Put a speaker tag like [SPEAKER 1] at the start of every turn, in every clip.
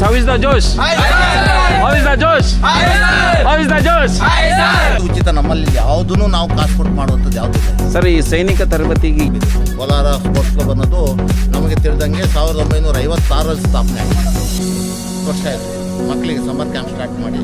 [SPEAKER 1] How is the Josh? How is the Josh? How is the Josh?
[SPEAKER 2] ಉಚಿತ ನಮ್ಮಲ್ಲಿ ಯಾವುದನ್ನು ನಾವು ಕಾಸು ಕೊಟ್ಟು ಮಾಡುವಂಥದ್ದು ಯಾವುದಿಲ್ಲ
[SPEAKER 1] ಸರ್ ಈ ಸೈನಿಕ ತರಬೇತಿಗೆ
[SPEAKER 2] ಕೋಲಾರ ಸ್ಪೋರ್ಟ್ಸ್ ಕ್ಲಬ್ ಅನ್ನೋದು ನಮಗೆ ತಿಳಿದಂಗೆ ಸಾವಿರದ ಒಂಬೈನೂರ ಐವತ್ತಾರರಲ್ಲಿ ಸ್ಥಾಪನೆ ಆಗಿದೆ. ವರ್ಷ ಆಯಿತು. ಮಕ್ಕಳಿಗೆ ಸಮ್ಮರ್ ಕ್ಯಾಂಪ್ ಸ್ಟಾರ್ಟ್ ಮಾಡಿ.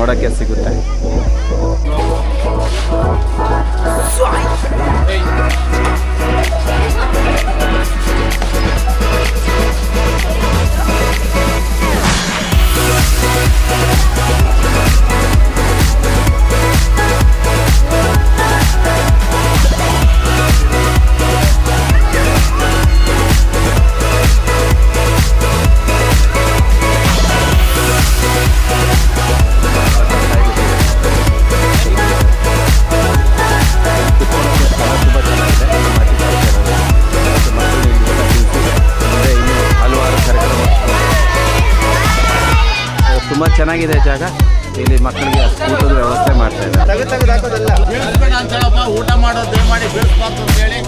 [SPEAKER 1] ನೋಡೋಕ್ಕೆ ಸಿಗುತ್ತೆ ತುಂಬ ಚೆನ್ನಾಗಿದೆ ಜಾಗ. ಇಲ್ಲಿ ಮಕ್ಕಳಿಗೆ ಊಟದ ವ್ಯವಸ್ಥೆ ಮಾಡ್ತಾ ಇದ್ದಾರೆ.
[SPEAKER 2] ಊಟ ಮಾಡೋದು ಹೇಳಿ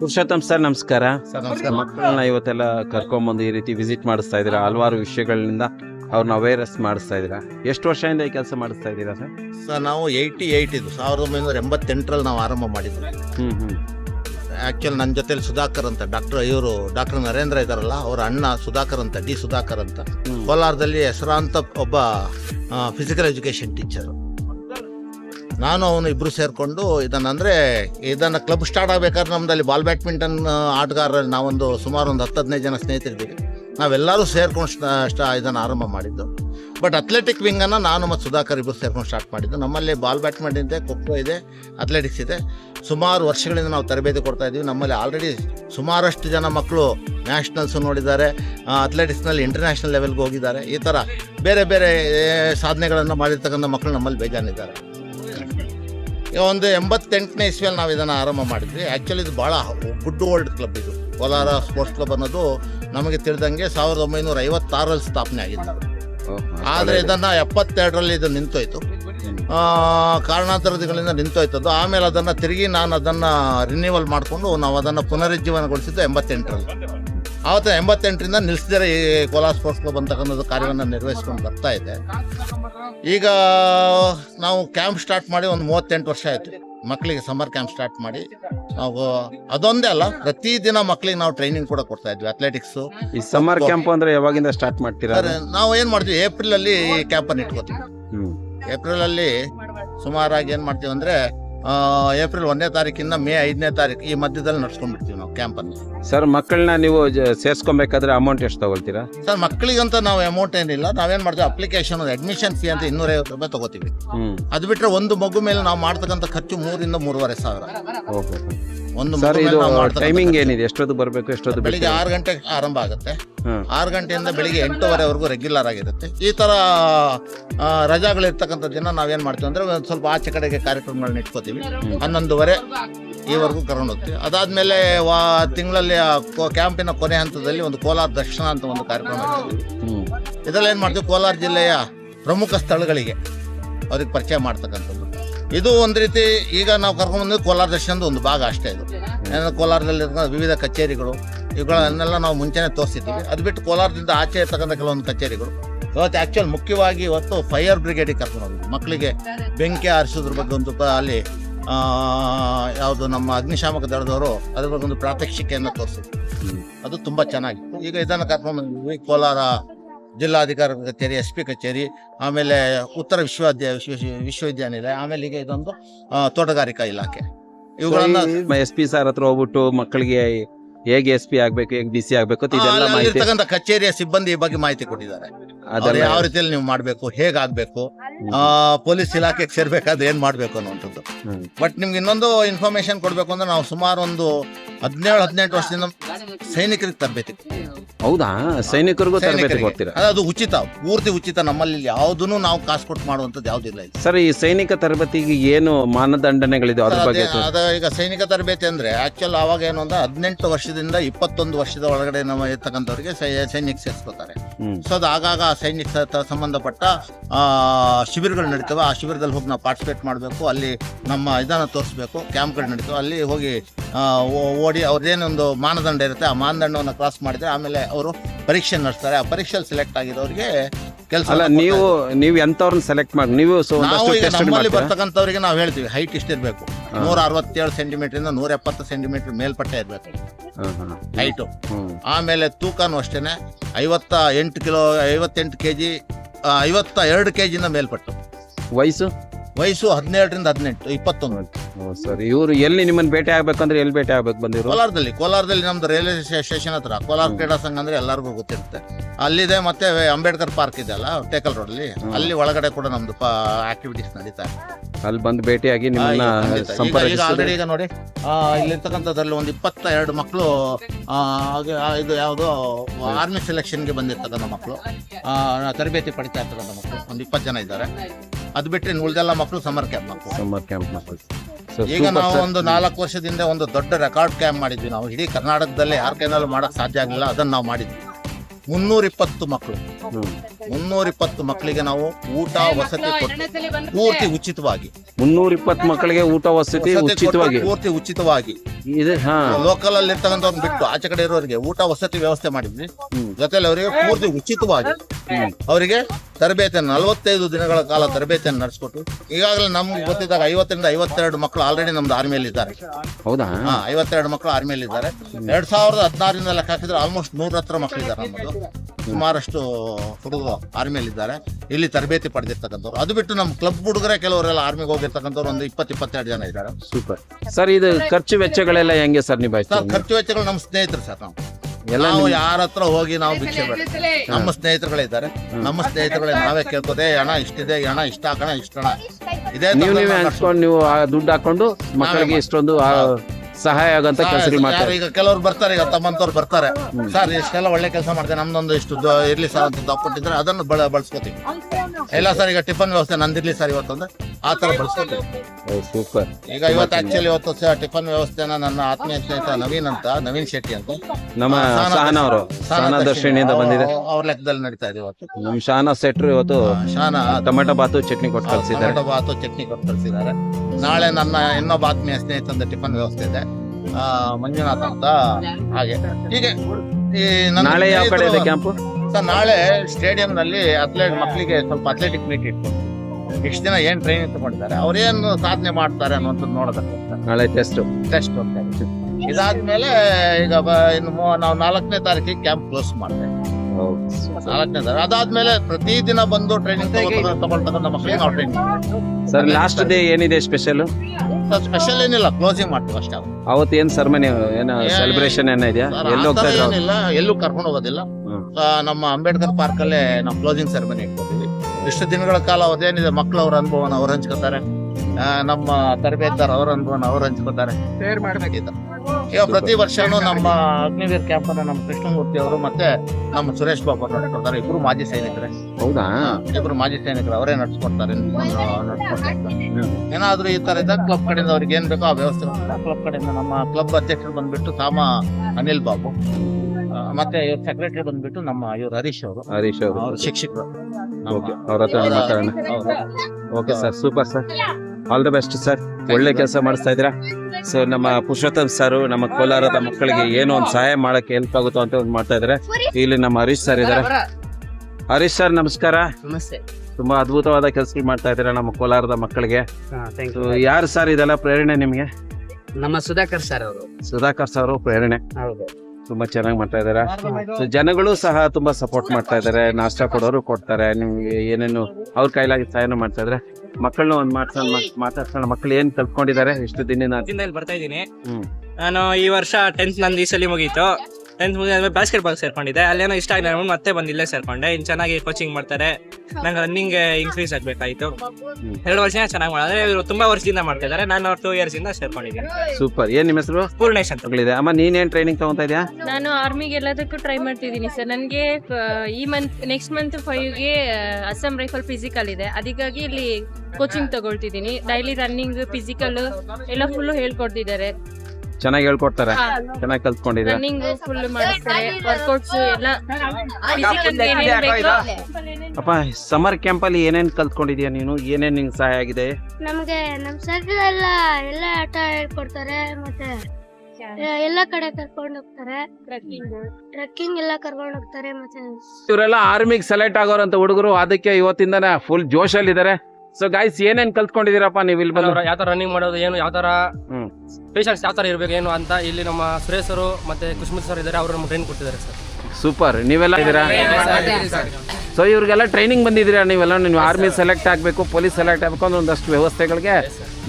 [SPEAKER 1] ಪುರುಷೋತ್ತಮ್ ಸರ್ ನಮಸ್ಕಾರ.
[SPEAKER 2] ಸರ್ ನಮಸ್ಕಾರ.
[SPEAKER 1] ಮಕ್ಕಳನ್ನ ಇವತ್ತೆಲ್ಲ ಕರ್ಕೊಂಬಂದು ಈ ರೀತಿ ವಿಸಿಟ್ ಮಾಡಿಸ್ತಾ ಇದ್ದೀರಾ? ಹಲವಾರು ವಿಷಯಗಳಿಂದ ಅವ್ರನ್ನ ಅವೇರ್ನೆಸ್ ಮಾಡಿಸ್ತಾ ಇದ್ದೀರಾ? ಎಷ್ಟು ವರ್ಷದಿಂದ ಈ ಕೆಲಸ ಮಾಡಿಸ್ತಾ ಇದ್ದೀರಾ ಸರ್?
[SPEAKER 2] ಸರ್ ನಾವು ಏಯ್ಟಿ ಏಯ್ಟ್ ಇದು. ಸಾವಿರದ ಒಂಬೈನೂರ ಎಂಬತ್ತೆಂಟರಲ್ಲಿ ನಾವು ಆರಂಭ ಮಾಡಿದ್ವಿ.
[SPEAKER 1] ಹ್ಞೂ ಹ್ಞೂ
[SPEAKER 2] ಆ್ಯಕ್ಚುಲಿ ನನ್ನ ಜೊತೆಲಿ ಸುಧಾಕರ್ ಅಂತ ಡಾಕ್ಟರ್ ಇವರು ಡಾಕ್ಟರ್ ನರೇಂದ್ರ ಇದ್ದಾರಲ್ಲ ಅವರ ಅಣ್ಣ ಸುಧಾಕರ್ ಅಂತ ಡಿ ಸುಧಾಕರ್ ಅಂತ. ಕೋಲಾರದಲ್ಲಿ ಹೆಸರಾಂತ ಒಬ್ಬ ಫಿಸಿಕಲ್ ಎಜುಕೇಷನ್ ಟೀಚರು ನಾನು ಅವನು ಇಬ್ಬರು ಸೇರಿಕೊಂಡು ಇದನ್ನು ಅಂದರೆ ಇದನ್ನು ಕ್ಲಬ್ ಸ್ಟಾರ್ಟ್ ಆಗಬೇಕಾದ್ರೆ ನಮ್ಮದಲ್ಲಿ ಬಾಲ್ ಬ್ಯಾಡ್ಮಿಂಟನ್ ಆಟಗಾರರಲ್ಲಿ ನಾವೊಂದು ಸುಮಾರು ಒಂದು ಹತ್ತು ಹದಿನೈದು ಜನ ಸ್ನೇಹಿತರಿದ್ದೀವಿ. ನಾವೆಲ್ಲರೂ ಸೇರ್ಕೊಂಡು ಸ್ಟಾ ಇದನ್ನು ಆರಂಭ ಮಾಡಿದ್ದು. ಬಟ್ ಅಥ್ಲೆಟಿಕ್ ವಿಂಗನ್ನು ನಾನು ಮತ್ತು ಸುಧಾಕರ್ ಇಬ್ಬರು ಸೇರ್ಕೊಂಡು ಸ್ಟಾರ್ಟ್ ಮಾಡಿದ್ದು. ನಮ್ಮಲ್ಲಿ ಬಾಲ್ ಬ್ಯಾಟ್ಮಿಂಟನ್ ಇದೆ ಖೋಖೋ ಇದೆ ಅಥ್ಲೆಟಿಕ್ಸ್ ಇದೆ. ಸುಮಾರು ವರ್ಷಗಳಿಂದ ನಾವು ತರಬೇತಿ ಕೊಡ್ತಾ ಇದ್ದೀವಿ. ನಮ್ಮಲ್ಲಿ ಆಲ್ರೆಡಿ ಸುಮಾರಷ್ಟು ಜನ ಮಕ್ಕಳು ನ್ಯಾಷನಲ್ಸ್ ನೋಡಿದ್ದಾರೆ ಅಥ್ಲೆಟಿಕ್ಸ್ನಲ್ಲಿ ಇಂಟರ್ನ್ಯಾಷನಲ್ ಲೆವೆಲ್ಗೆ ಹೋಗಿದ್ದಾರೆ. ಈ ಥರ ಬೇರೆ ಬೇರೆ ಸಾಧನೆಗಳನ್ನು ಮಾಡಿರ್ತಕ್ಕಂಥ ಮಕ್ಕಳು ನಮ್ಮಲ್ಲಿ ಬೇಜಾನಿದ್ದಾರೆ ಒಂದು ಎಂಬತ್ತೆಂಟನೇ ಇಸ್ವಿಯಲ್ಲಿ ನಾವು ಇದನ್ನು ಆರಂಭ ಮಾಡಿದ್ವಿ. ಆ್ಯಕ್ಚುಲಿ ಇದು ಭಾಳ ಗುಡ್ ಓಲ್ಡ್ ಕ್ಲಬ್ ಇದು. ಕೋಲಾರ ಸ್ಪೋರ್ಟ್ಸ್ ಕ್ಲಬ್ ಅನ್ನೋದು ನಮಗೆ ತಿಳಿದಂಗೆ ಸಾವಿರದ ಒಂಬೈನೂರ ಐವತ್ತಾರರಲ್ಲಿ ಸ್ಥಾಪನೆ ಆಗಿದ್ದು ಆದರೆ ಇದನ್ನು ಎಪ್ಪತ್ತೆರಡರಲ್ಲಿ ಇದು ನಿಂತೋಯ್ತು. ಕಾರಣಾಂತರಗಳಿಂದ ನಿಂತೋಯ್ತದ್ದು. ಆಮೇಲೆ ಅದನ್ನು ತಿರುಗಿ ನಾನು ಅದನ್ನು ರಿನ್ಯೂವಲ್ ಮಾಡಿಕೊಂಡು ನಾವು ಅದನ್ನು ಪುನರುಜ್ಜೀವನಗೊಳಿಸಿದ್ದು ಎಂಬತ್ತೆಂಟರಲ್ಲಿ. ಆವತ್ತು ಎಂಬತ್ತೆಂಟರಿಂದ ನಿಲ್ಲಿಸಿದರೆ ಈ ಕೋಲಾ ಸ್ಪೋರ್ಟ್ಸ್ ಕ್ಲಬ್ ಅಂತಕ್ಕಂಥದ್ದು ಕಾರ್ಯವನ್ನು ನಿರ್ವಹಿಸ್ಕೊಂಡು ಬರ್ತಾ ಇದೆ. ಈಗ ನಾವು ಕ್ಯಾಂಪ್ ಸ್ಟಾರ್ಟ್ ಮಾಡಿ ಒಂದು ಮೂವತ್ತೆಂಟು ವರ್ಷ ಆಯಿತು. ಮಕ್ಕಳಿಗೆ ಸಮ್ಮರ್ ಕ್ಯಾಂಪ್ ಸ್ಟಾರ್ಟ್ ಮಾಡಿ ನಾವು ಅದೊಂದೇ ಅಲ್ಲ ಪ್ರತಿದಿನ ಮಕ್ಕಳಿಗೆ ನಾವು ಟ್ರೈನಿಂಗ್ ಕೂಡ ಕೊಡ್ತಾ ಇದ್ವಿ ಅಥ್ಲೆಟಿಕ್ಸ್
[SPEAKER 1] ಈ ಸಮ್ಮರ್ ಕ್ಯಾಂಪ್ ಅಂದ್ರೆ ಯಾವಾಗಿಂದ ಸ್ಟಾರ್ಟ್ ಮಾಡ್ತೀರಾ?
[SPEAKER 2] ಸರ್ ನಾವು ಏನು ಮಾಡ್ತೀವಿ ಏಪ್ರಿಲಲ್ಲಿ ಕ್ಯಾಂಪ್ ಕ್ಯಾಂಪನ್ನು ಇಟ್ಕೋತೀವಿ.
[SPEAKER 1] ಏಪ್ರಿಲ್
[SPEAKER 2] ಏಪ್ರಿಲಲ್ಲಿ ಸುಮಾರಾಗಿ ಏನು ಮಾಡ್ತೀವಿ ಅಂದರೆ ಏಪ್ರಿಲ್ ಒಂದನೇ ತಾರೀಕಿಂದ ಮೇ ಐದನೇ ತಾರೀಕು ಈ ಮಧ್ಯದಲ್ಲಿ ನಡ್ಸ್ಕೊಂಡ್ಬಿಡ್ತೀವಿ ನಾವು ಕ್ಯಾಂಪನ್ನು
[SPEAKER 1] ಸರ್ ಮಕ್ಕಳನ್ನ ನೀವು ಸೇರಿಸ್ಕೊಬೇಕಾದ್ರೆ ಅಮೌಂಟ್ ಎಷ್ಟು ತಗೊಳ್ತೀರಾ?
[SPEAKER 2] ಸರ್ ಮಕ್ಕಳಿಗಂತ ನಾವು ಅಮೌಂಟ್ ಏನಿಲ್ಲ. ನಾವೇನು ಮಾಡ್ತೀವಿ? ಅಪ್ಲಿಕೇಶನ್ ಅಡ್ಮಿಷನ್ ಫೀ ಅಂತ ಇನ್ನೂರೈವತ್ತು ರೂಪಾಯಿ ತಗೋತೀವಿ. ಅದು ಬಿಟ್ಟರೆ ಒಂದು ಮಗು ಮೇಲೆ ನಾವು ಮಾಡ್ತಕ್ಕಂಥ ಖರ್ಚು ಮೂರಿಂದ ಮೂರುವರೆ ಸಾವಿರ.
[SPEAKER 1] ಓಹೋ
[SPEAKER 2] ಒಂದು
[SPEAKER 1] ಸರ್
[SPEAKER 2] ಮೇಲೆ ನಾವು ಮಾಡ್ತಕ್ಕಂಥ
[SPEAKER 1] ಟೈಮಿಂಗ್. ಏನಿದೆ? ಎಷ್ಟೊತ್ತು ಬರಬೇಕು ಎಷ್ಟೊತ್ತು
[SPEAKER 2] ಬೆಳಿಗ್ಗೆ ಆರು ಗಂಟೆಗೆ ಆರಂಭ ಆಗುತ್ತೆ. ಆರು ಗಂಟೆಯಿಂದ ಬೆಳಿಗ್ಗೆ ಎಂಟೂವರೆವರೆಗೂ ರೆಗ್ಯುಲರ್ ಆಗಿರುತ್ತೆ. ಈ ಥರ ಆ, ರಜಾಗಳಿರ್ತಕ್ಕಂಥ ದಿನ ನಾವೇನು ಮಾಡ್ತೀವಿ ಅಂದರೆ ಒಂದು ಸ್ವಲ್ಪ ಆಚೆ ಕಡೆಗೆ ಕಾರ್ಯಕ್ರಮಗಳನ್ನ ಇಟ್ಕೋತೀವಿ. ಹನ್ನೊಂದುವರೆ ಈವರೆಗೂ ಕರ್ಕೊಂಡು ಹೋಗ್ತೀವಿ ಅದಾದಮೇಲೆ ವಾ ತಿಂಗಳಲ್ಲಿ ಕ್ಯಾಂಪಿನ ಕೊನೆ ಹಂತದಲ್ಲಿ ಒಂದು ಕೋಲಾರ ದರ್ಶನ ಅಂತ ಒಂದು ಕಾರ್ಯಕ್ರಮ ಮಾಡ್ತೀವಿ
[SPEAKER 1] ಹ್ಮ್.
[SPEAKER 2] ಇದರಲ್ಲಿ ಏನು ಮಾಡ್ತೀವಿ? ಕೋಲಾರ ಜಿಲ್ಲೆಯ ಪ್ರಮುಖ ಸ್ಥಳಗಳಿಗೆ ಅವ್ರಿಗೆ ಪರಿಚಯ ಮಾಡ್ತಕ್ಕಂಥದ್ದು. ಇದು ಒಂದು ರೀತಿ ಈಗ ನಾವು ಕರ್ಕೊಂಡ್ಬಂದು ಕೋಲಾರ ದರ್ಶನದ ಒಂದು ಭಾಗ ಅಷ್ಟೇ ಇದು. ಏನಂದ್ರೆ ಕೋಲಾರದಲ್ಲಿ ವಿವಿಧ ಕಚೇರಿಗಳು, ಇವುಗಳನ್ನೆಲ್ಲ ನಾವು ಮುಂಚೆನೆ ತೋರಿಸಿದ್ದೀವಿ. ಅದು ಬಿಟ್ಟು ಕೋಲಾರದಿಂದ ಆಚೆ ಇರ್ತಕ್ಕಂಥ ಕೆಲವೊಂದು ಕಚೇರಿಗಳು. ಇವತ್ತು ಆ್ಯಕ್ಚುಲ್ ಮುಖ್ಯವಾಗಿ ಇವತ್ತು ಫೈರ್ ಬ್ರಿಗೇಡಿಗೆ ಕರ್ಕೊಂಡು ಹೋಗಿದ್ವಿ. ಮಕ್ಕಳಿಗೆ ಬೆಂಕಿ ಹಾರಿಸೋದ್ರ ಬಗ್ಗೆ ಒಂದು ಅಲ್ಲಿ ಯಾವುದು ನಮ್ಮ ಅಗ್ನಿಶಾಮಕ ದಳದವರು ಅದ್ರ ಬಗ್ಗೆ ಒಂದು ಪ್ರಾತ್ಯಕ್ಷಿಕೆಯನ್ನು ತೋರಿಸಿದ್ರು. ಅದು ತುಂಬ ಚೆನ್ನಾಗಿತ್ತು. ಈಗ ಇದನ್ನು ಕರ್ಕೊಂಡು ಕೋಲಾರ ಜಿಲ್ಲಾಧಿಕಾರಿ ಕಚೇರಿ ಎಸ್ ಪಿ ಕಚೇರಿ ಆಮೇಲೆ ಉತ್ತರ ವಿಶ್ವವಿದ್ಯಾ ವಿಶ್ವ ವಿಶ್ವವಿದ್ಯಾನಿಲಯ ಆಮೇಲೆ ಈಗ ಇದೊಂದು ತೋಟಗಾರಿಕಾ ಇಲಾಖೆ. ಇವುಗಳನ್ನ
[SPEAKER 1] ಎಸ್ ಪಿ ಸರ್ ಹತ್ರ ಹೋಗ್ಬಿಟ್ಟು ಮಕ್ಕಳಿಗೆ ಹೇಗೆ ಎಸ್ ಪಿ ಆಗ್ಬೇಕು ಹೇಗೆ ಡಿ ಸಿ ಆಗ್ಬೇಕು
[SPEAKER 2] ಕಚೇರಿಯ ಸಿಬ್ಬಂದಿ ಈ ಬಗ್ಗೆ ಮಾಹಿತಿ ಕೊಟ್ಟಿದ್ದಾರೆ. ಯಾವ ರೀತಿಯಲ್ಲಿ ನೀವು ಮಾಡಬೇಕು ಹೇಗಾಗಬೇಕು ಪೊಲೀಸ್ ಇಲಾಖೆಗೆ ಸೇರ್ಬೇಕಾದ್ರೆ ಏನ್ ಮಾಡ್ಬೇಕು ಅನ್ನುವಂಥದ್ದು. ಬಟ್ ನಿಮ್ಗೆ ಇನ್ನೊಂದು ಇನ್ಫಾರ್ಮೇಶನ್ ಕೊಡ್ಬೇಕು ಅಂದ್ರೆ ನಾವು ಸುಮಾರು ಒಂದು ಹದಿನೇಳು ಹದಿನೆಂಟು ವರ್ಷದಿಂದ ಸೈನಿಕರಿಗೆ ತರಬೇತಿ.
[SPEAKER 1] ಹೌದಾ? ಸೈನಿಕರಿಗೂ ತರಬೇತಿ. ಕೊಡ್ತೀರಾ?
[SPEAKER 2] ಅದು ಉಚಿತ ಪೂರ್ತಿ ಉಚಿತ ನಮ್ಮಲ್ಲಿ ಯಾವುದನ್ನು ನಾವು ಕಾಸು ಕೊಟ್ಟು ಮಾಡುವಂಥದ್ದು ಯಾವ್ದಿಲ್ಲ ಇಲ್ಲಿ
[SPEAKER 1] ಸರ್ ಈ ಸೈನಿಕ ತರಬೇತಿಗೆ ಏನು ಮಾನದಂಡನೆಗಳಿದೆ ಅದ್ರ ಬಗ್ಗೆ
[SPEAKER 2] ಅದೇ- ಈಗ ಸೈನಿಕ ತರಬೇತಿ ಅಂದ್ರೆ ಆಕ್ಚುಲ್ ಅವಾಗ ಏನು ಅಂದ್ರೆ ಹದಿನೆಂಟು ವರ್ಷದಿಂದ ಇಪ್ಪತ್ತೊಂದು ವರ್ಷದ ಒಳಗಡೆ ನಮ್ಮ ಇರ್ತಕ್ಕಂಥವ್ರಿಗೆ ಸೈನಿಕ ಸೇರಿಸ್ಕೊತಾರೆ. ಸೊ ಅದು ಆಗಾಗ ಸೈನಿಕ ಸಂಬಂಧಪಟ್ಟ ಶಿಬಿರಗಳು ನಡೀತವೆ. ಆ ಶಿಬಿರದಲ್ಲಿ ಹೋಗಿ ನಾವು ಪಾರ್ಟಿಸಿಪೇಟ್ ಮಾಡಬೇಕು. ಅಲ್ಲಿ ನಮ್ಮ ಇದನ್ನು ತೋರಿಸ್ಬೇಕು. ಕ್ಯಾಂಪ್ಗಳು ನಡೀತವೆ. ಅಲ್ಲಿ ಹೋಗಿ ಓಡಿ ಅವ್ರದ್ದೇನೊಂದು ಮಾನದಂಡ ಇರುತ್ತೆ. ಆ ಮಾನದಂಡವನ್ನು ಕ್ರಾಸ್ ಮಾಡಿದರೆ ಆಮೇಲೆ ಅವರು ಪರೀಕ್ಷೆ ನಡೆಸ್ತಾರೆ. ಆ ಪರೀಕ್ಷೆಯಲ್ಲಿ ಸೆಲೆಕ್ಟ್ ಆಗಿರೋರಿಗೆ ಕೆಲಸ
[SPEAKER 1] ಅಲ್ಲ ನೀವು ನೀವು ಎಂಥವ್ರನ್ನ ಸೆಲೆಕ್ಟ್ ಮಾಡಿ? ನೀವು ಸೊ
[SPEAKER 2] ನಾವು ಈಗ ನಮ್ಮಲ್ಲಿ ಬರ್ತಕ್ಕಂಥವ್ರಿಗೆ ನಾವು ಹೇಳ್ತೀವಿ ಹೈಟ್ ಇಷ್ಟಿರಬೇಕು. ನೂರ ಅರವತ್ತೇಳು ಸೆಂಟಿಮೀಟರ್ ಇಂದ ನೂರ ಎಪ್ಪತ್ತು ಸೆಂಟಿಮೀಟರ್ ಮೇಲ್ಪಟ್ಟೆ ಇರಬೇಕು. ಹೈಟು. ಆಮೇಲೆ ತೂಕನೂ ಅಷ್ಟೇ ಐವತ್ತ ಎಂಟು ಕಿಲೋ ಐವತ್ತೆಂಟು ಕೆ ಜಿ ಐವತ್ತ ಎರಡು ಕೆ ಜಿಯಿಂದ ಮೇಲ್ಪಟ್ಟು.
[SPEAKER 1] ವಯಸ್ಸು?
[SPEAKER 2] ವಯಸ್ಸು ಹದಿನೇಳರಿಂದ ಹದಿನೆಂಟು ಇಪ್ಪತ್ತೊಂದು.
[SPEAKER 1] ಸರ್. ಇವರು ಎಲ್ಲಿ ನಿಮ್ಮನ್ನ ಭೇಟಿ ಆಗ್ಬೇಕಂದ್ರೆ ಎಲ್ಲಿ ಭೇಟಿ ಆಗ್ಬೇಕು ಬಂದಿರು
[SPEAKER 2] ಕೋಲಾರದಲ್ಲಿ ಕೋಲಾರದಲ್ಲಿ ನಮ್ದು ರೈಲ್ವೆ ಸ್ಟೇಷನ್ ಹತ್ರ. ಕೋಲಾರ ಕ್ರೀಡಾ ಸಂಘ ಅಂದ್ರೆ ಎಲ್ಲರಿಗೂ ಗೊತ್ತಿರುತ್ತೆ. ಅಲ್ಲಿದೆ ಮತ್ತೆ ಅಂಬೇಡ್ಕರ್ ಪಾರ್ಕ್ ಇದೆ ಅಲ್ಲ ಟೇಕಲ್ ರೋಡ್ ಅಲ್ಲಿ. ಅಲ್ಲಿ ಒಳಗಡೆ ಕೂಡ ನಮ್ದು ಆಕ್ಟಿವಿಟೀಸ್ ನಡೀತಾ ಇದೆ.
[SPEAKER 1] ಅಲ್ಲಿ ಬಂದು ಭೇಟಿಯಾಗಿ ನಿಮ್ಮನ್ನ
[SPEAKER 2] ಸಂಪರ್ಕಿಸಿ ಈಗ- ಆಲ್ರೆಡಿ ಈಗ ನೋಡಿ ಇಲ್ಲಿರ್ತಕ್ಕಂಥದ್ರಲ್ಲಿ ಒಂದು ಇಪ್ಪತ್ತ ಎರಡು ಮಕ್ಕಳು ಇದು ಯಾವುದು ಆರ್ಮಿ ಸೆಲೆಕ್ಷನ್ಗೆ ಬಂದಿರ್ತಕ್ಕಂಥ ಮಕ್ಕಳು ತರಬೇತಿ ಪಡಿತಾ ಇರ್ತಕ್ಕಂಥ ಮಕ್ಕಳು ಒಂದು ಇಪ್ಪತ್ತು ಜನ ಇದ್ದಾರೆ. ಅದು ಬಿಟ್ಟರೆ ಉಳಿದೆಲ್ಲ ಮಕ್ಕಳು ಸಮರ್ ಕ್ಯಾಂಪ್ ಮಕ್ಕಳು.
[SPEAKER 1] ಸಮ್ಮರ್ ಕ್ಯಾಂಪ್ ಮಕ್ಕಳು.
[SPEAKER 2] ಈಗ ನಾವು. ಒಂದು ನಾಲ್ಕು ವರ್ಷದಿಂದ ಒಂದು ದೊಡ್ಡ ರೆಕಾರ್ಡ್ ಕ್ಯಾಂಪ್ ಮಾಡಿದ್ವಿ ನಾವು. ಇಡೀ ಕರ್ನಾಟಕದಲ್ಲೇ ಯಾರ ಕೈನಲ್ಲೂ ಮಾಡಕ್ ಸಾಧ್ಯ ಆಗಲಿಲ್ಲ. ಅದನ್ನ ನಾವು ಮಾಡಿದ್ವಿ. ಮುನ್ನೂರ ಇಪ್ಪತ್ತು ಮಕ್ಕಳು.
[SPEAKER 1] ಹ್ಮ್.
[SPEAKER 2] ಮುನ್ನೂರ ಇಪ್ಪತ್ತು ಮಕ್ಕಳಿಗೆ ನಾವು ಊಟ ವಸತಿ ಕೊಟ್ಟು ಪೂರ್ತಿ ಉಚಿತವಾಗಿ.
[SPEAKER 1] ಮುನ್ನೂರ ಇಪ್ಪತ್ತು ಮಕ್ಕಳಿಗೆ ಊಟ ವಸತಿ
[SPEAKER 2] ವಸತಿ
[SPEAKER 1] ಉಚಿತವಾಗಿ.
[SPEAKER 2] ಪೂರ್ತಿ ಉಚಿತವಾಗಿ.
[SPEAKER 1] ಇದೆ ಹಾ.
[SPEAKER 2] ಲೋಕಲ್ ಅಲ್ಲಿ ಇರ್ತಕ್ಕಂಥವ್ರನ್ನ ಬಿಟ್ಟು ಆಚೆ ಕಡೆ ಇರೋರಿಗೆ ಊಟ ವಸತಿ ವ್ಯವಸ್ಥೆ ಮಾಡಿದ್ವಿ. ಜೊತೆಲಿ ಅವರಿಗೆ ಪೂರ್ತಿ ಉಚಿತವಾಗಿ. ಅವರಿಗೆ ತರಬೇತಿಯನ್ನು ನಲವತ್ತೈದು ದಿನಗಳ ಕಾಲ ತರಬೇತಿಯನ್ನು ನಡೆಸ್ಕೊಟ್ಟು ಈಗಾಗಲೇ ನಮ್ಗೆ ಗೊತ್ತಿದ್ದಾಗ ಐವತ್ತರಿಂದ ಐವತ್ತೆರಡು ಮಕ್ಕಳು ಆಲ್ರೆಡಿ ನಮ್ದು ಆರ್ಮಿಯಲ್ಲಿ ಇದ್ದಾರೆ
[SPEAKER 1] ಹೌದಾ?
[SPEAKER 2] ಹಾ ಐವತ್ತೆರಡು ಮಕ್ಕಳು ಆರ್ಮಿಯಲ್ಲಿ ಇದ್ದಾರೆ ಎರಡ್ ಸಾವಿರದ ಹದಿನಾರರಿಂದ ಲೆಕ್ಕ ಹಾಕಿದ್ರೆ ಆಲ್ಮೋಸ್ಟ್ ನೂರ ಹತ್ರ ಮಕ್ಕಳು ಇದ್ದಾರೆ ನಮ್ಮದು. ಸುಮಾರಷ್ಟು ಹುಡುಗರು. ಆರ್ಮಿಯಲ್ಲಿ ಇದ್ದಾರೆ. ಇಲ್ಲಿ ತರಬೇತಿ ಪಡೆದಿರ್ತಕ್ಕಂಥವ್ರು. ಅದು ಬಿಟ್ಟು ನಮ್ಮ ಕ್ಲಬ್ ಹುಡುಗರೆ ಕೆಲವರೆಲ್ಲ ಆರ್ಮಿಗೆ ಹೋಗಿರ್ತಕ್ಕಂಥವ್ರು ಒಂದು ಇಪ್ಪತ್ತು ಇಪ್ಪತ್ತೆರಡು ಜನ ಇದ್ದಾರೆ.
[SPEAKER 1] ಸೂಪರ್ ಸರ್ ಇದು ಖರ್ಚು ವೆಚ್ಚಗಳೆಲ್ಲ ಹೆಂಗೆ ಸರ್
[SPEAKER 2] ಸರ್ ಖರ್ಚು ವೆಚ್ಚಗಳು ನಮ್ಮ ಸ್ನೇಹಿತರು ಸರ್ ನಾವು.
[SPEAKER 1] ಎಲ್ಲ
[SPEAKER 2] ನಾವು ಯಾರ ಹತ್ರ ಹೋಗಿ ನಾವು ಭಿಕ್ಷೆ ಬೇಡ. ನಮ್ಮ ಸ್ನೇಹಿತರುಗಳಿದ್ದಾರೆ ನಮ್ಮ ಸ್ನೇಹಿತರುಗಳೇ ನಾವೇ ಕೇಳ್ಕೋದೆ ಹಣ ಇಷ್ಟಿದೆ ಈ ಹಣ ಇಷ್ಟ ಹಾಕೋಣ ಇಷ್ಟ ಹಣ ಇದೇ
[SPEAKER 1] ನೀವು ನೀವೇ
[SPEAKER 2] ನಾವು
[SPEAKER 1] ಹಂಚ್ಕೊಂಡು ನೀವು ಆ ದುಡ್ಡು ಹಾಕೊಂಡು ಮಕ್ಕಳಿಗೆ ಇಷ್ಟೊಂದು ಆ ಸಹಾಯ ಆಗಂತ ಕೆಲಸಗಳು ಮಾಡ್ತಾರೆ
[SPEAKER 2] ಈಗ ಕೆಲವ್ರು ಬರ್ತಾರೆ ಈಗ ತಮ್ಮಂತವ್ರು ಬರ್ತಾರೆ. ಸರ್ ಇಷ್ಟೆಲ್ಲ ಒಳ್ಳೆ ಕೆಲಸ ಮಾಡ್ತೇನೆ ನಮ್ದೊಂದು ಇಷ್ಟು ಇರ್ಲಿ ಸರ್ ಅಂತ ಕೊಟ್ಟಿದ್ರೆ ಅದನ್ನು ಬಳ ಬಳಸ್ಕೋತೀವಿ. ಇಲ್ಲ ಸರ್ ಈಗ ಟಿಫನ್ ವ್ಯವಸ್ಥೆ ನಂದಿರ್ಲಿ ಸರ್ ಇವತ್ತು ಅಂದ್ರೆ ಆ ತರ
[SPEAKER 1] ಸೂಪರ್.
[SPEAKER 2] ಈಗ ಇವತ್ತು ಆಕ್ಚುಲಿ ಇವತ್ತು ಟಿಫನ್ ವ್ಯವಸ್ಥೆನ ನನ್ನ ಆತ್ಮೀಯ ಸ್ನೇಹಿತ ನವೀನ್ ಅಂತ ನವೀನ್ ಶೆಟ್ಟಿ ಅಂತ.
[SPEAKER 1] ನಮ್ಮ
[SPEAKER 2] ಶಾನ
[SPEAKER 1] ಸಹನ ಅವರು ಸಹನ ದರ್ಶಿನಿಯಿಂದ ಬಂದಿದೆ.
[SPEAKER 2] ಅವ್ರ ಲೆಕ್ಕದಲ್ಲಿ ನಡೀತಾ ಇದೆ ಇವತ್ತು.
[SPEAKER 1] ನಮ್ಮ ಶಾನ ಸೆಟ್ರು ಇವತ್ತು
[SPEAKER 2] ಶಾನ.
[SPEAKER 1] ಟೊಮೆಟೊ ಬಾತು ಚಟ್ನಿ ಕೊಟ್ಟು ಕಳ್ಸಿದ್ದಾರೆ.
[SPEAKER 2] ಟೊಮೆಟೊ ಬಾತು ಚಟ್ನಿ ಕೊಟ್ಟು ಕಳಿಸಿದ್ದಾರೆ. ನಾಳೆ ನನ್ನ ಇನ್ನೊಬ್ಬ ಆತ್ಮೀಯ ಸ್ನೇಹಿತಂದ ಟಿಫನ್ ವ್ಯವಸ್ಥೆ ಇದೆ. ಆ, ಮಂಜುನಾಥ್ ಅಂತ ಹಾಗೆ. ಹೀಗೆ ಈ ನನ್ನ
[SPEAKER 1] ನಾಳೆ ಯಾವ ಕಡೆ ಇದೆ
[SPEAKER 2] ಸ್ನೇಹಿತರು-
[SPEAKER 1] ಕ್ಯಾಂಪು?
[SPEAKER 2] ಸರ್ ನಾಳೆ ಸ್ಟೇಡಿಯಂ ನಲ್ಲಿ ಅಥ್ಲೆಟ್ ಮಕ್ಕಳಿಗೆ ಸ್ವಲ್ಪ ಅಥ್ಲೆಟಿಕ್ ಮೀಟ್ ಇಟ್ಕೊಂಡು ಎಷ್ಟು ದಿನ ಏನ್ ಟ್ರೈನಿಂಗ್ ತಗೊಂಡಿದ್ದಾರೆ ಅವ್ರೇನು ಸಾಧನೆ ಮಾಡ್ತಾರೆ ಅನ್ನೋಂಥದ್ದು ನೋಡೋದಕ್ಕೆ
[SPEAKER 1] ನಾಳೆ ಟೆಸ್ಟ್
[SPEAKER 2] ಟೆಸ್ಟ್ ಇದಾದ್ಮೇಲೆ ಈಗ ಬ- ಇನ್ನು ಮೂ- ನಾವು ನಾಲ್ಕನೇ ತಾರೀಕಿಗೆ ಕ್ಯಾಂಪ್ ಕ್ಲೋಸ್ ಮಾಡ್ತೇವೆ. ನಾಲ್ಕನೇ ತಾರೀಕು. ಅದಾದ್ಮೇಲೆ ಪ್ರತಿದಿನ ಬಂದು ಟ್ರೈನಿಂಗ್ ತಗೊಳ್ತಕ್ಕಂಥ ಮಕ್ಕಳಿಗೆ ನಾವು ಟ್ರೈನಿಂಗ್
[SPEAKER 1] ಸರ್ ಲಾಸ್ಟ್ ಡೇ ಏನಿದೆ ಸ್ಪೆಷಲ್
[SPEAKER 2] ಸ್ಪೆಷಲ್ ಏನಿಲ್ಲ ಕ್ಲೋಸಿಂಗ್ ಮಾಡ್ತೀವಿ ಅಷ್ಟೇ.
[SPEAKER 1] ಅವತ್ತು ಏನ್ ಸರ್ಮನಿ ಏನು ಸೆಲೆಬ್ರೇಷನ್ ಏನಿದೆಯಾ
[SPEAKER 2] ಸರ್,
[SPEAKER 1] ಎಲ್ಲಿ
[SPEAKER 2] ಆ
[SPEAKER 1] ಹೋಗ್ತಾ
[SPEAKER 2] ಥರ
[SPEAKER 1] ಇದ್ರು
[SPEAKER 2] ಏನಿಲ್ಲ ಎಲ್ಲೂ ಕರ್ಕೊಂಡು ಹೋಗೋದಿಲ್ಲ. ನಮ್ಮ ಅಂಬೇಡ್ಕರ್ ಪಾರ್ಕ್ ಅಲ್ಲೇ ನಾವು ಕ್ಲೋಸಿಂಗ್ ಸೆರೆಮನಿ ಇಟ್ಕೊತೀವಿ ಇಷ್ಟು ದಿನಗಳ ಕಾಲ ಅವ್ರೇನಿದೆ ಮಕ್ಕಳು ಅವ್ರ ಅನುಭವನ ಅವ್ರು ಹಂಚ್ಕೋತಾರೆ. ಆ, ನಮ್ಮ ತರಬೇತಾರ ಅವ್ರ ಅನುಭವನ ಅವ್ರು ಹಂಚ್ಕೋತಾರೆ. ಈಗ ಪ್ರತಿ ವರ್ಷನೂ ನಮ್ಮ ಅಗ್ನಿವೀರ್ ಕ್ಯಾಂಪ್ ಅನ್ನ ನಮ್ಮ ಕೃಷ್ಣಮೂರ್ತಿ ಅವರು ಮತ್ತೆ ನಮ್ಮ ಸುರೇಶ್ ಬಾಬು ಅವರು ನಡ್ಕೊತಾರೆ ಇಬ್ರು ಮಾಜಿ ಸೈನಿಕರೇ.
[SPEAKER 1] ಹೌದಾ?
[SPEAKER 2] ಇಬ್ರು ಮಾಜಿ ಸೈನಿಕರು ಅವರೇ ನಡ್ಸ್ಕೊಡ್ತಾರೆ. ಏನಾದ್ರೂ ಈ ತರ ಇದ್ದ ಕ್ಲಬ್ ಕಡೆಯಿಂದ ಅವ್ರಿಗೆ ಏನ್ ಬೇಕೋ ಆ ವ್ಯವಸ್ಥೆ ಕ್ಲಬ್ ಕಡೆಯಿಂದ ನಮ್ಮ ಕ್ಲಬ್ ಅಧ್ಯಕ್ಷರು ಬಂದ್ಬಿಟ್ಟು ತಾಮ ಅನಿಲ್ ಬಾಬು. ಮತ್ತೆ ಇವ್ರ ಸೆಕ್ರೆಟರಿ ಬಂದ್ಬಿಟ್ಟು ನಮ್ಮ ಇವ್ರು ಹರೀಶ್ ಅವರು.
[SPEAKER 1] ಹರೀಶ್ ಅವರು.
[SPEAKER 2] ಅವ್ರ ಶಿಕ್ಷಕರು. ನಮ್ಮ-
[SPEAKER 1] ಓಕೆ ಅವ್ರ ಹತ್ರ ಮಾತಾಡೋಣ. Okay sir super sir all the best sir ಒಳ್ಳೆ ಕೆಲಸ ಮಾಡಿಸ್ತಾ ಇದ್ದೀರಾ? ಸೊ ನಮ್ಮ ಪುರುಷೋತ್ತಮ್ ಸರ್ ನಮ್ಮ ಕೋಲಾರದ ಮಕ್ಕಳಿಗೆ ಏನೋ ಒಂದು ಸಹಾಯ ಮಾಡಕ್ಕೆ ಹೆಲ್ಪ್ ಆಗುತ್ತೋ ಅಂತ ಒಂದು ಮಾಡ್ತಾ ಇದ್ದಾರೆ. ಇಲ್ಲಿ ನಮ್ಮ ಹರೀಶ್ ಸರ್ ಇದ್ದಾರೆ. ಹರೀಶ್ ಸರ್ ನಮಸ್ಕಾರ.
[SPEAKER 3] ನಮಸ್ತೆ.
[SPEAKER 1] ತುಂಬಾ ಅದ್ಭುತವಾದ ಕೆಲಸಗಳು ಮಾಡ್ತಾ ಇದ್ದೀರಾ ನಮ್ಮ ಕೋಲಾರದ ಮಕ್ಕಳಿಗೆ. ಯಾರು ಸರ್ ಇದೆಲ್ಲ? ಪ್ರೇರಣೆ ನಿಮ್ಗೆ?
[SPEAKER 3] ನಮ್ಮ ಸುಧಾಕರ್ ಸರ್ ಅವರು.
[SPEAKER 1] ಸುಧಾಕರ್ ಸರ್ ಪ್ರೇರಣೆ.
[SPEAKER 3] ಹೌದು.
[SPEAKER 1] ತುಂಬಾ ಚೆನ್ನಾಗಿ ಮಾಡ್ತಾ ಇದಾರೆ. ಸೊ ಜನಗಳು ಸಹ ತುಂಬಾ ಸಪೋರ್ಟ್ ಮಾಡ್ತಾ ಇದಾರೆ. ನಾಷ್ಟ ಕೊಡೋರು ಕೊಡ್ತಾರೆ. ನಿಮ್ಗೆ ಏನೇನು ಅವ್ರ ಕೈಲಾಗಿ ಸಹಾಯನ ಮಾಡ್ತಾ ಇದ್ದಾರೆ ಮಕ್ಕಳನ್ನ ಒಂದ್ ಮಾತಾಡ್ ಮಾತಾಡ್ಸೋಣ. ಮಕ್ಳು ಏನ್ ಕಲ್ತ್ಕೊಂಡಿದ್ದಾರೆ? ಎಷ್ಟು ದಿನ
[SPEAKER 4] ಬರ್ತಾ ಇದ್ದೀನಿ. ನಾನು ಈ ವರ್ಷ ಟೆಂತ್ ನಂದು ಈ ಸಲ ಮುಗೀತು. ಟೆಂತ್ ಮುಗಿದ್ಮೇಲೆ ಬಾಸ್ಕೆಟ್ ಬಾಲ್ ಸೇರ್ಕೊಂಡಿದ್ದೆ. ಅಲ್ಲೇನೋ ಇಷ್ಟ ಆಗಿಲ್ಲ. ಮತ್ತೆ ಬಂದು ಇಲ್ಲೇ ಸೇರ್ಕೊಂಡೆ. ಇನ್ನು ಚೆನ್ನಾಗಿ ಕೋಚಿಂಗ್ ಮಾಡ್ತಾರೆ. ನಂಗೆ ರನ್ನಿಂಗ್ ಇನ್ಕ್ರೀಸ್ ಆಗಬೇಕಾಯ್ತು. ಎರಡು ವರ್ಷ ಚೆನ್ನಾಗಿ ಮಾಡಿದ್ರೆ ಇವರು ತುಂಬಾ ವರ್ಷದಿಂದ ಮಾಡ್ತಾ ಇದ್ದಾರೆ ನಾನು ಟೂ ಇಯರ್ಸ್ ಇಂದ ಸೇರ್ಕೊಂಡಿದ್ದೀನಿ.
[SPEAKER 1] ಸೂಪರ್ ಏನ್ ನಿಮ್ಮ ಹೆಸರು?
[SPEAKER 4] ಪೂರ್ಣೇಶ್ ಅಂತ.
[SPEAKER 1] ಮಗಳಿದೆ ಅಮ್ಮ ನೀನೇನ್ ಟ್ರೈನಿಂಗ್ ತಗೊಂತಾ ಇದೆಯಾ?
[SPEAKER 5] ನಾನು ಆರ್ಮಿಗೆ ಎಲ್ಲದಕ್ಕೂ ಟ್ರೈ ಮಾಡ್ತಿದ್ದೀನಿ ಸರ್. ನನಗೆ ಈ ಮಂತ್ ನೆಕ್ಸ್ಟ್ ಮಂತ್ ಫೈವ್ಗೆ ಅಸ್ಸಾಂ ರೈಫಲ್ ಫಿಸಿಕಲ್ ಇದೆ. ಅದಕ್ಕಾಗಿ ಇಲ್ಲಿ ಕೋಚಿಂಗ್ ತಗೊಳ್ತಿದ್ದೀನಿ. ಡೈಲಿ ರನ್ನಿಂಗ್ ಫಿಸಿಕಲ್ ಎಲ್ಲ ಫುಲ್ಲು ಹೇಳ್ಕೊಡ್ತಿದ್ದಾರೆ.
[SPEAKER 1] ಚೆನ್ನಾಗಿ ಹೇಳ್ಕೊಡ್ತಾರೆ. ಚೆನ್ನಾಗಿ ಕಲ್ತ್ಕೊಂಡಿದೆ
[SPEAKER 5] ರನ್ನಿಂಗ್ ಫುಲ್ ಮಾಡಿಸ್ತಾರೆ ವರ್ಕೌಟ್ಸ್ ಎಲ್ಲ.
[SPEAKER 1] ಅಪ್ಪ ಸಮರ್ ಕ್ಯಾಂಪ್ ಅಲ್ಲಿ ಏನೇನ್ ಕಲ್ತ್ಕೊಂಡಿದ್ಯಾ ನೀನು? ಏನೇನ್ ನಿಂಗೆ ಸಹಾಯ ಆಗಿದೆ?
[SPEAKER 6] ನಮ್ಗೆ ನಮ್ ಸರ್ ಎಲ್ಲ ಎಲ್ಲ ಆಟ ಹೇಳ್ಕೊಡ್ತಾರೆ ಮತ್ತೆ ಎಲ್ಲ ಕಡೆ ಕರ್ಕೊಂಡು ಹೋಗ್ತಾರೆ. ಟ್ರಕ್ಕಿಂಗ್ ಎಲ್ಲ ಕರ್ಕೊಂಡು ಹೋಗ್ತಾರೆ ಮತ್ತೆ
[SPEAKER 1] ಇವರೆಲ್ಲ ಆರ್ಮಿಗೆ ಸೆಲೆಕ್ಟ್ ಆಗೋರಂತ ಹುಡುಗರು ಅದಕ್ಕೆ ಇವತ್ತಿಂದಾನೆ ಫುಲ್ ಜೋಶಲ್ಲಿ ಇದಾರೆ. ಸೊ ಗಾಯ್ಸ್ ಏನೇನ್ ಕಲ್ತ್ಕೊಂಡಿದೀರಪ್ಪ ನೀವು ಇಲ್ಲಿ ಬಂದ್ರೆ
[SPEAKER 7] ಯಾವ ತರ ರನ್ನಿಂಗ್ ಮಾಡೋದು ಏನು ಯಾವ ತರ
[SPEAKER 1] ಹ್ಮ್.
[SPEAKER 7] ಪೇಷನ್ಸ್ ಯಾವ ತರ ಇರ್ಬೇಕು ಏನು ಅಂತ ಇಲ್ಲಿ ನಮ್ಮ ಸುರೇಶ್ ಅವರು ಮತ್ತೆ ಕುಶ್ಮಿತ್ ಸರ್ ಇದ್ದಾರೆ ಅವರು ನಮ್ಗೆ ಟ್ರೈನ್ ಕೊಟ್ಟಿದ್ದಾರೆ ಸರ್.
[SPEAKER 1] ಸೂಪರ್ ನೀವೆಲ್ಲ ಇದ್ದೀರಾ? ಸೊ ಇವ್ರಿಗೆಲ್ಲ ಟ್ರೈನಿಂಗ್ ಬಂದಿದ್ದೀರಾ ನೀವೆಲ್ಲ? ನೀವು ಆರ್ಮಿ ಸೆಲೆಕ್ಟ್ ಆಗಬೇಕು ಪೊಲೀಸ್ ಸೆಲೆಕ್ಟ್ ಆಗಬೇಕು ಅಂದ್ರೆ ಒಂದಷ್ಟು ವ್ಯವಸ್ಥೆಗಳಿಗೆ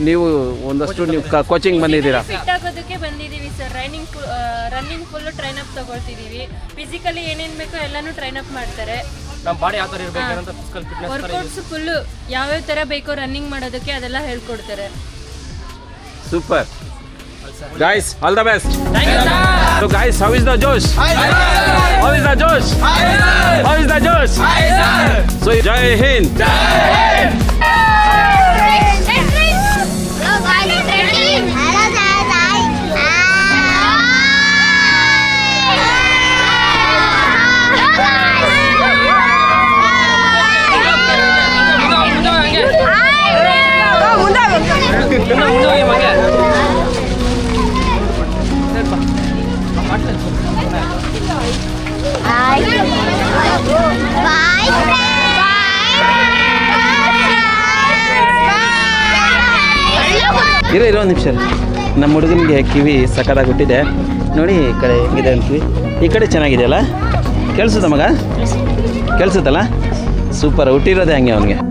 [SPEAKER 1] ನೀವು ಒಂದಷ್ಟು ನೀವು ಕೋಚಿಂಗ್ ಬಂದಿದ್ದೀರಾ?
[SPEAKER 5] ಫಿಟ್ ಆಗೋದಕ್ಕೆ ಬಂದಿದ್ದೀವಿ sir running running full train up ತಗೊಳ್ತಿದೀವಿ physically ಏನೇನ್ ಬೇಕೋ ಎಲ್ಲಾನು ಟ್ರೈನ್ ಅಪ್ ಮಾಡ್ತಾರೆ.
[SPEAKER 7] ನಮ್ಮ ಬಾಡಿ ಯಾವ ತರ ಇರ್ಬೇಕು ಏನಂತ ಫಿಸಿಕಲ್ ಫಿಟ್ನೆಸ್
[SPEAKER 5] ವರ್ಕೌಟ್ಸ್ ಫುಲ್ ಯಾವ್ಯಾವ ತರ ಬೇಕೋ ರನ್ನಿಂಗ್ ಮಾಡೋದಕ್ಕೆ ಅದೆಲ್ಲ ಹೇಳ್ಕೊಡ್ತಾರೆ.
[SPEAKER 1] Super Guys, all the best. Thank you, sir. So guys, how is the Josh? How is the Josh? How is the Josh? So Jai Hind. Jai Hind. ಇರೋ ಇರೋ, ಒಂದು ನಿಮಿಷ. ನಮ್ಮ ಹುಡುಗನಿಗೆ ಕಿವಿ ಸಕ್ಕದಾಗಿ ನೋಡಿ ಈ ಕಡೆ ಹೆಂಗಿದೆ ಕಿವಿ. ಈ ಕಡೆ ಚೆನ್ನಾಗಿದೆಯಲ್ಲ? ಕೇಳಿಸುತ್ತ ಮಗ? ಕೇಳಿಸುತ್ತಲ್ಲ? ಸೂಪರ್, ಹುಟ್ಟಿರೋದೇ ಹಂಗೆ ಅವನಿಗೆ.